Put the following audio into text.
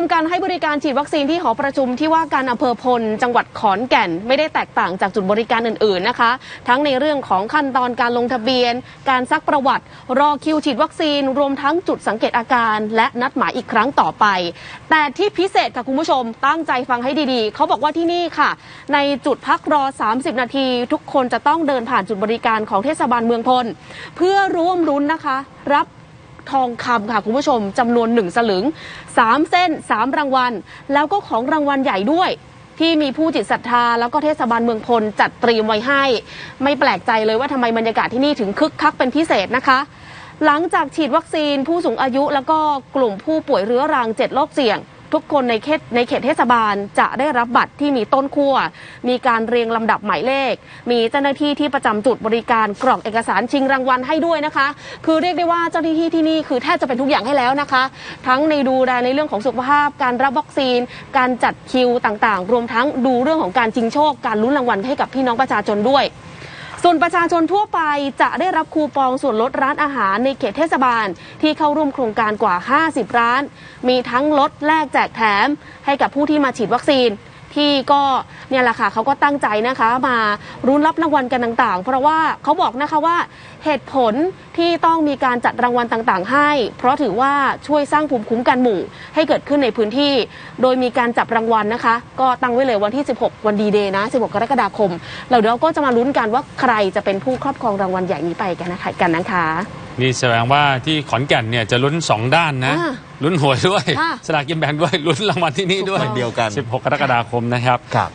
มการให้บริการฉีดวัคซีนที่หอประชุมที่ว่าการอำเภอพล จังหวัดขอนแก่น ไม่ได้แตกต่างจากจุดบริการอื่นๆนะคะ ทั้งในเรื่องของขั้นตอนการลงทะเบียน การซักประวัติ รอคิวฉีดวัคซีน รวมทั้งจุดสังเกตอาการ และนัดหมายอีกครั้งต่อไป แต่ที่พิเศษค่ะคุณผู้ชมตั้งใจฟังให้ดีๆ เขาบอกว่าที่นี่ค่ะ ในจุดพักรอ 30 นาที ทุกคนจะต้องเดินผ่านจุดบริการของเทศบาลเมืองพล เพื่อร่วมรุ้นนะคะ รับ ทองคำค่ะคุณผู้ชมจำนวนหนึ่งสลึง 3 เส้น 3 รางวัล แล้วก็ของรางวัลใหญ่ด้วย ที่มีผู้จิตศรัทธา แล้วก็เทศบาลเมืองพลจัดเตรียมไว้ให้ ไม่แปลกใจเลยว่าทำไมบรรยากาศที่นี่ถึงคึกคักเป็นพิเศษนะคะหลังจากฉีดวัคซีนผู้สูงอายุ แล้วก็กลุ่มผู้ป่วยเรื้อรัง 7 โรคเสี่ยง ทุกคนในเขตในเขตเทศบาลจะได้รับบัตรที่มีต้นขั้ว มีการเรียงลำดับหมายเลข มีเจ้าหน้าที่ที่ประจำจุดบริการกรอกเอกสารชิงรางวัลให้ด้วยนะคะ คือเรียกได้ว่าเจ้าหน้าที่ที่นี่คือแทบจะเป็นทุกอย่างให้แล้วนะคะ ทั้งในดูแลในเรื่องของสุขภาพ การรับวัคซีน การจัดคิวต่างๆ รวมทั้งดูเรื่องของการชิงโชค การลุ้นรางวัลให้กับพี่น้องประชาชนด้วย ส่วนประชาชนทั่วไปจะได้รับคูปองส่วนลดร้านอาหารในเขตเทศบาล ที่เข้าร่วมโครงการกว่า 50 ร้าน มีทั้งลดแลกแจกแถม ให้กับผู้ที่มาฉีดวัคซีน ที่ก็เนี่ยแหละค่ะเขาก็ตั้งใจนะคะ มารุ้นรับรางวัลกันต่างๆ เพราะว่าเขาบอกนะคะว่าเหตุผลที่ต้องมีการจัดรางวัลต่างๆ ให้ เพราะถือว่าช่วยสร้างภูมิคุ้มกันหมู่ ให้เกิดขึ้นในพื้นที่ โดยมีการจับรางวัลนะคะ ก็ตั้งไว้เลยวันที่ 16 วันดีเดย์นะ 16 กรกฎาคมแล้วเดี๋ยวเราก็จะมาลุ้นกันว่าใครจะเป็นผู้ครอบครองรางวัลใหญ่นี้ไปกันนะคะกันนะคะ นี่แสดงว่าที่ขอนแก่นเนี่ยจะลุ้นสองด้านนะ อ่าลุ้นหวยด้วย ค่ะ สลากกินแบ่งด้วยลุ้นรางวัลที่นี่ด้วยถูกต้องเดียวกัน 16 กรกฎาคมนะครับ ครับ